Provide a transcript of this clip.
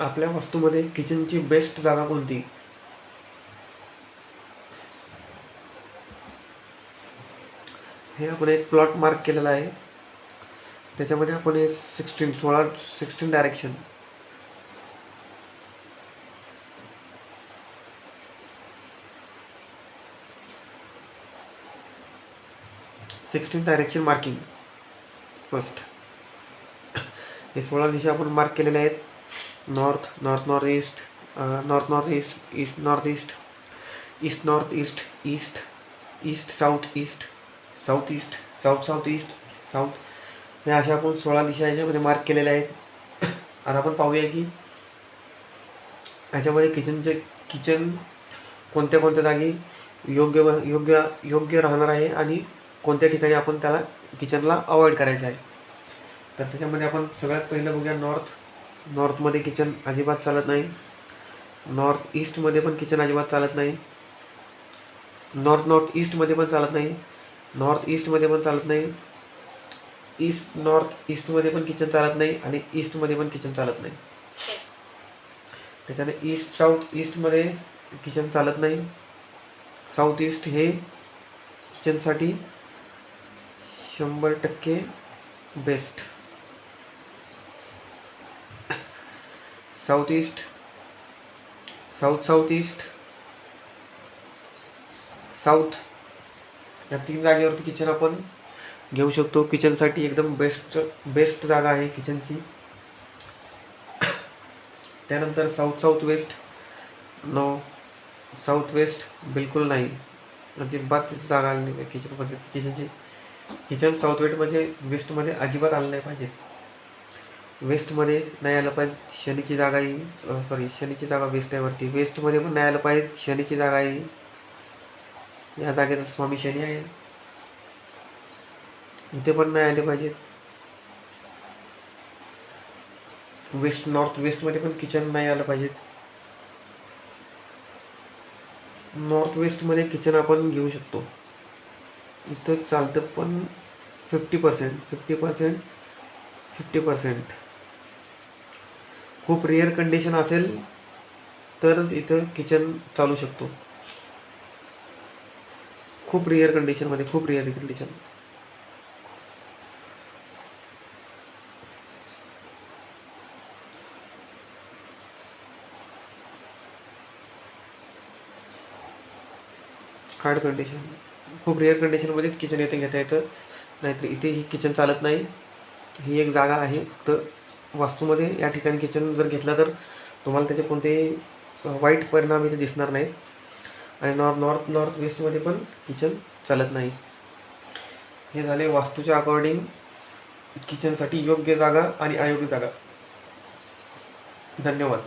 आपल्या वास्तूमध्ये किचनची बेस्ट जागा कोणती? हे आपण एक प्लॉट मार्क केलेला आहे. त्याच्यामध्ये आपण हे सिक्स्टीन सोळा sixteen direction sixteen direction marking first हे सोळा दिशा आपण मार्क केलेल्या आहेत. North north north east north north east east north east east north east east east south east south east south south east south या अशा आपण सोळा दिशा याच्यामध्ये मार्क केलेल्या आहेत. आता आपण पाहूया की याच्यामध्ये किचनचे किचन कोणत्या कोणत्या जागी योग्य व- योग्य योग्य राहणार आहे आणि कोणत्या ठिकाणी आपण त्याला किचनला अवॉइड करायचं आहे. तर त्याच्यामध्ये आपण सगळ्यात पहिलं बघूया नॉर्थ नॉर्थमध्ये किचन अजिबात चालत नाही. नॉर्थ ईस्टमध्ये पण किचन अजिबात चालत नाही. नॉर्थ नॉर्थ ईस्टमध्ये पण चालत नाही. नॉर्थ ईस्टमध्ये पण चालत नाही. ईस्ट नॉर्थ ईस्टमध्ये पण किचन चालत नाही आणि ईस्टमध्ये पण किचन चालत नाही. त्याच्याने ईस्ट साऊथ ईस्टमध्ये किचन चालत नाही. साऊथ ईस्ट हे किचनसाठी शंभर टक्के best. South east south south east south या तीन जागेवरती किचन आपण घेऊ शकतो. किचनसाठी एकदम बेस्ट बेस्ट जागा आहे किचनची त्यानंतर south south west no south west बिलकुल नाही. अजिबात जागा आली नाही. किचनमध्ये किचनची किचन साऊथ वेस्ट म्हणजे वेस्टमध्ये अजिबात आलं नाही पाहिजे. वेस्टमध्ये नाही आलं पाहिजे शनीची जागा ही सॉरी शनीची जागा वेस्ट आहे वरती. वेस्टमध्ये पण नाही आलं पाहिजे शनीची जागा आहे या जागेचा स्वामी शनी आहे. इथे पण नाही आले पाहिजेत वेस्ट नॉर्थ वेस्टमध्ये पण किचन नाही आलं पाहिजेत नॉर्थ वेस्टमध्ये किचन आपण घेऊ शकतो. इथं चालतं पण fifty percent fifty percent fifty percent खूप रेअर कंडिशन असेल तरच इथं किचन चालू शकतो. खूप रेअर कंडिशनमध्ये खूप रेअर कंडिशन हार्ड कंडिशन खूप रेअर कंडिशनमध्येच किचन येते घेता येतं. नाहीतर इथे ही किचन चालत नाही. ही एक जागा आहे तर वास्तूमध्ये या ठिकाणी किचन जर घेतलं तर तुम्हाला त्याचे कोणतेही वाईट परिणाम इथे दिसणार नाहीत. आणि नॉर्थ नॉर्थ नॉर्थ वेस्टमध्ये पण किचन चालत नाही. हे झाले वास्तूच्या अकॉर्डिंग किचनसाठी योग्य जागा आणि अयोग्य जागा. धन्यवाद.